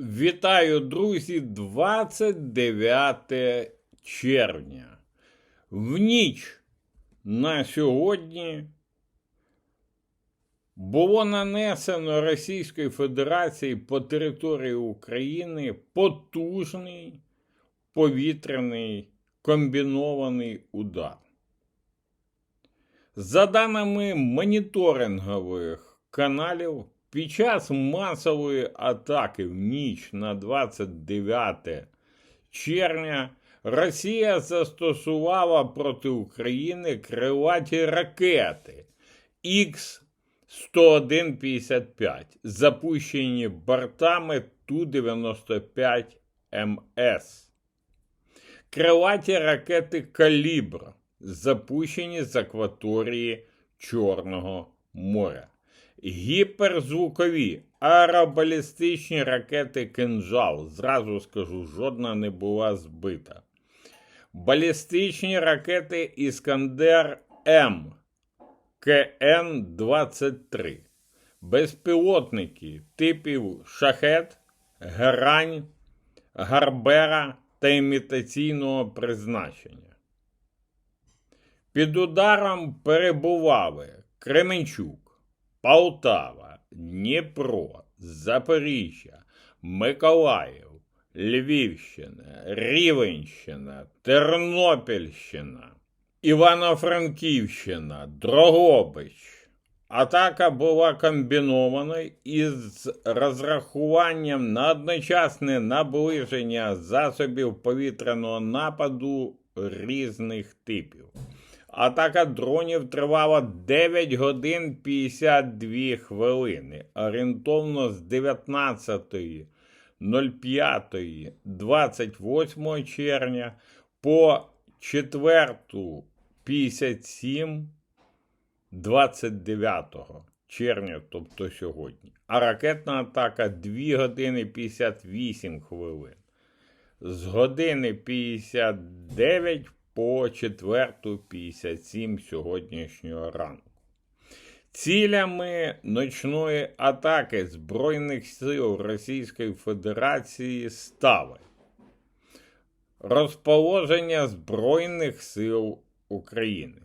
Вітаю, друзі, 29 червня. В ніч на сьогодні було нанесено Російської Федерації по території України потужний повітряний комбінований удар. За даними моніторингових каналів, під час масової атаки в ніч на 29 червня Росія застосувала проти України крилаті ракети Х-101-55, запущені бортами Ту-95МС. Крилаті ракети Калібр, запущені з акваторії Чорного моря гіперзвукові аеробалістичні ракети «Кинжал». Зразу скажу, жодна не була збита. Балістичні ракети Іскандер М КН-23. Безпілотники типів Шахет, Герань, Гарбера та імітаційного призначення. Під ударом перебували Кременчук, Полтава, Дніпро, Запоріжжя, Миколаїв, Львівщина, Рівенщина, Тернопільщина, Івано-Франківщина, Дрогобич. Атака була комбінованою із розрахуванням на одночасне наближення засобів повітряного нападу різних типів. Атака дронів тривала 9 годин 52 хвилини. Орієнтовно з 19.05 28 червня по 4.57 29 червня, тобто сьогодні. А ракетна атака 2 години 58 хвилин. З години 59 по 4.57 сьогоднішнього ранку. Цілями ночної атаки Збройних сил Російської Федерації стали розположення Збройних сил України,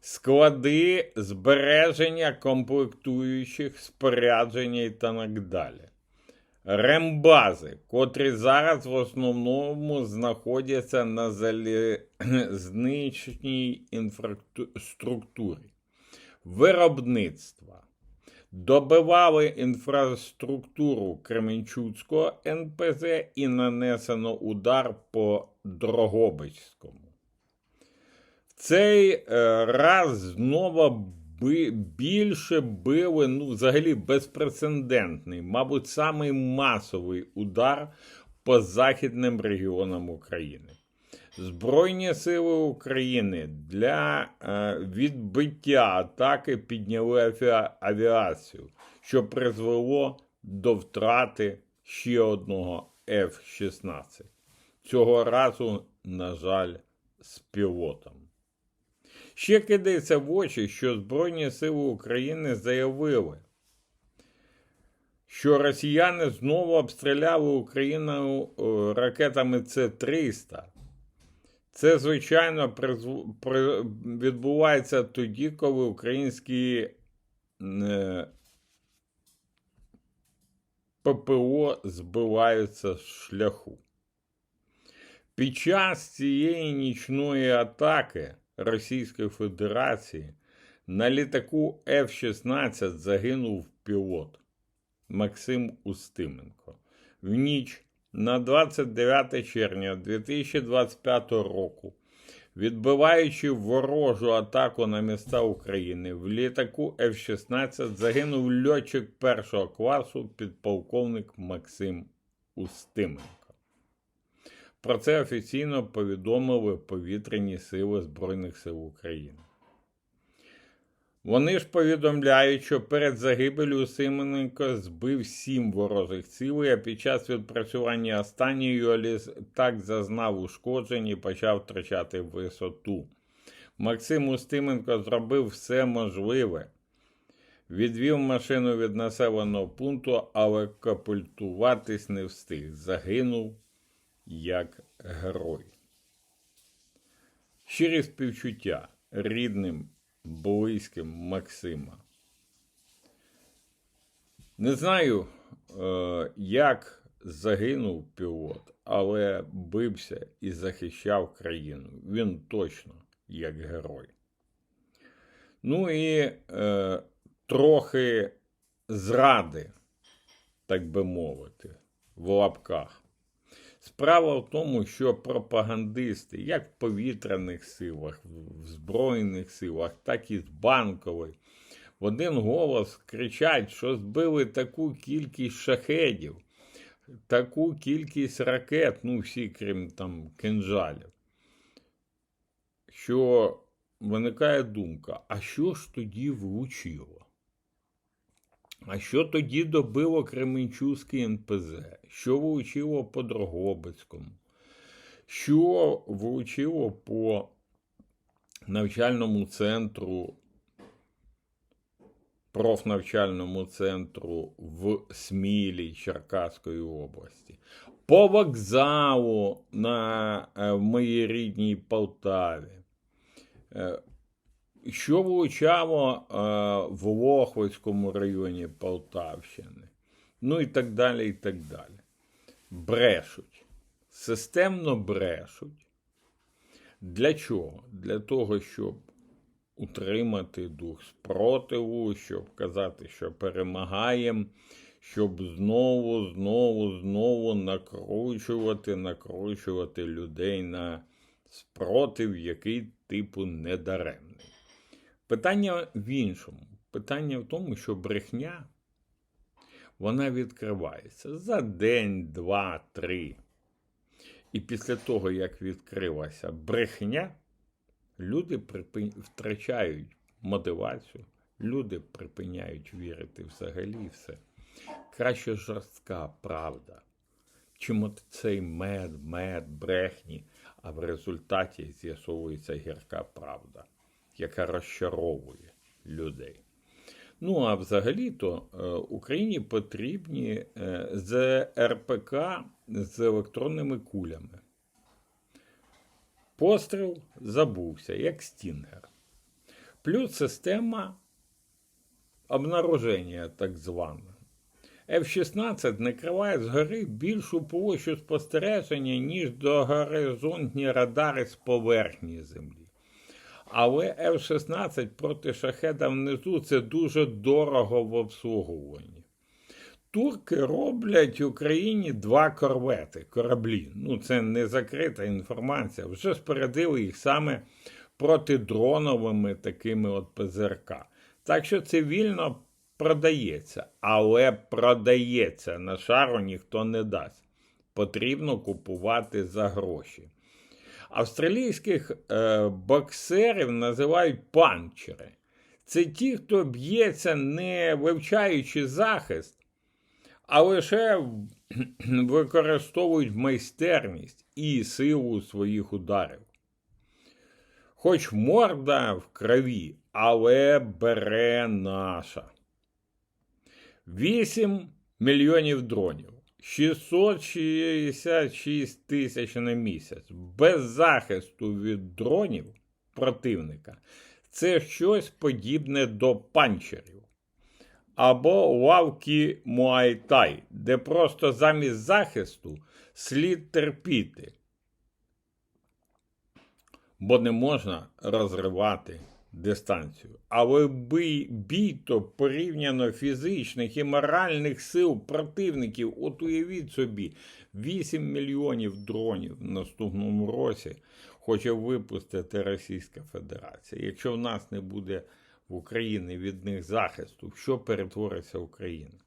склади збереження комплектуючих спорядження і так далі рембази, котрі зараз в основному знаходяться на залізничній інфраструктурі, виробництва. Добивали інфраструктуру Кременчуцького НПЗ і нанесено удар по Дрогобицькому. В цей е, раз знову більше били, ну, взагалі безпрецедентний, мабуть, самий масовий удар по західним регіонам України. Збройні сили України для е, відбиття атаки підняли авіацію, що призвело до втрати ще одного F-16. Цього разу, на жаль, з пілотом. Ще кидається в очі, що Збройні Сили України заявили, що росіяни знову обстріляли Україну е, ракетами С-300. Це, звичайно, відбувається тоді, коли українські е, ППО збиваються з шляху. Під час цієї нічної атаки. Російської Федерації на літаку F-16 загинув пілот Максим Устименко. В ніч на 29 червня 2025 року, відбиваючи ворожу атаку на міста України, в літаку F-16 загинув льотчик першого класу підполковник Максим Устименко. Про це офіційно повідомили повітряні сили Збройних сил України. Вони ж повідомляють, що перед загибелю Симененко збив сім ворожих цілей, а під час відпрацювання останньої так зазнав ушкоджень і почав втрачати висоту. Максим Устименко зробив все можливе Відвів машину від населеного пункту, але капультуватись не встиг. Загинув як герой. Щирі співчуття рідним, близьким Максима. Не знаю, е, як загинув пілот, але бився і захищав країну. Він точно як герой. Ну і е, трохи зради, так би мовити, в лапках. Справа в тому, що пропагандисти, як в повітряних силах, в Збройних силах, так і з банкової, в один голос кричать, що збили таку кількість шахедів, таку кількість ракет, ну всі, крім там кинжалів, що виникає думка, а що ж тоді влучило? А що тоді добило Кременчуцький НПЗ? Що влучило по Дрогобицькому? Що влучило по навчальному центру, профнавчальному центру в Смілі Черкаської області? По вокзалу на, е, в моїй рідній Полтаві? Що влучало е, в Лохвицькому районі Полтавщини, ну і так далі, і так далі. Брешуть. Системно брешуть. Для чого? Для того, щоб утримати дух спротиву, щоб казати, що перемагаємо, щоб знову, знову, знову накручувати, накручувати людей на спротив, який типу недаремний. Питання в іншому. Питання в тому, що брехня вона відкривається за день, два, три. І після того, як відкрилася брехня, люди втрачають мотивацію, люди припиняють вірити взагалі все. Краще жорстка правда. Чим цей мед, мед, брехні, а в результаті з'ясовується гірка правда яка розчаровує людей. Ну, а взагалі-то е, Україні потрібні е, з РПК з електронними кулями. Постріл забувся, як стінгер. Плюс система обнаруження, так звана. F-16 накриває згори більшу площу спостереження, ніж до горизонтні радари з поверхні землі. Але F-16 проти шахеда внизу це дуже дорого в обслуговуванні. Турки роблять Україні два корвети, кораблі. Ну, це не закрита інформація. Вже спередили їх саме протидроновими такими от ПЗРК. Так що цивільно продається, але продається на шару ніхто не дасть. Потрібно купувати за гроші. Австралійських е, боксерів називають панчери. Це ті, хто б'ється, не вивчаючи захист, а лише використовують майстерність і силу своїх ударів. Хоч морда в крові, але бере наша. 8 мільйонів дронів. 666 тисяч на місяць без захисту від дронів противника це щось подібне до панчерів. Або лавки Муайтай, де просто замість захисту слід терпіти, бо не можна розривати дистанцію. Але бій, бій то порівняно фізичних і моральних сил противників, от уявіть собі, 8 мільйонів дронів в наступному році хоче випустити Російська Федерація. Якщо в нас не буде в Україні від них захисту, що перетвориться Україна?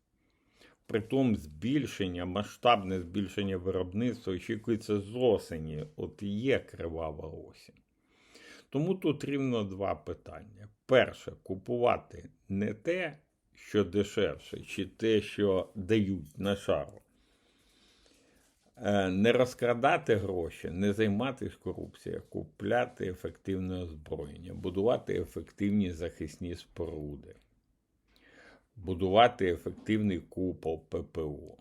Притом збільшення, масштабне збільшення виробництва очікується з осені. От є кривава осінь. Тому тут рівно два питання. Перше, купувати не те, що дешевше, чи те, що дають на шару. Е, не розкрадати гроші, не займатися корупцією, купляти ефективне озброєння, будувати ефективні захисні споруди. будувати ефективний купол ППО,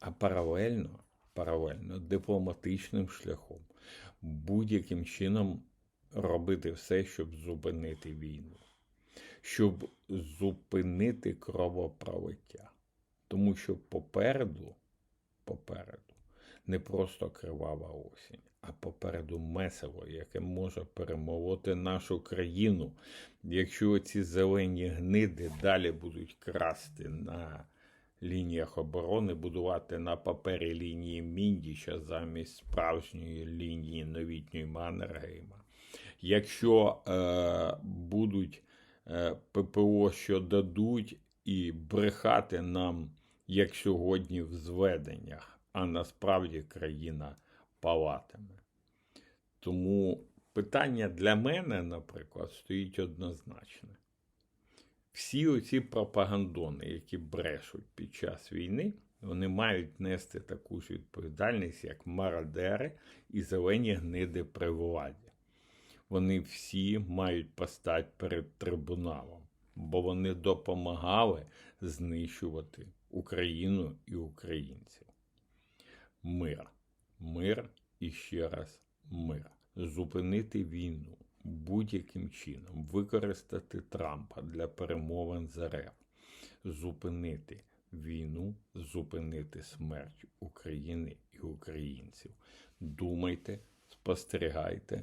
а паралельно, паралельно дипломатичним шляхом, будь-яким чином робити все, щоб зупинити війну, щоб зупинити кровопролиття. Тому що попереду, попереду не просто кривава осінь, а попереду месиво, яке може перемолоти нашу країну, якщо ці зелені гниди далі будуть красти на лініях оборони, будувати на папері лінії Міндіча замість справжньої лінії новітньої Маннергейма. Якщо е, будуть е, ППО, що дадуть, і брехати нам, як сьогодні, в зведеннях, а насправді країна палатиме. Тому питання для мене, наприклад, стоїть однозначне. Всі оці пропагандони, які брешуть під час війни, вони мають нести таку ж відповідальність, як мародери і зелені гниди при владі. Вони всі мають постати перед трибуналом, бо вони допомагали знищувати Україну і українців. Мир, мир і ще раз мир. Зупинити війну будь-яким чином, використати Трампа для перемовин з РФ, зупинити війну, зупинити смерть України і українців. Думайте, спостерігайте,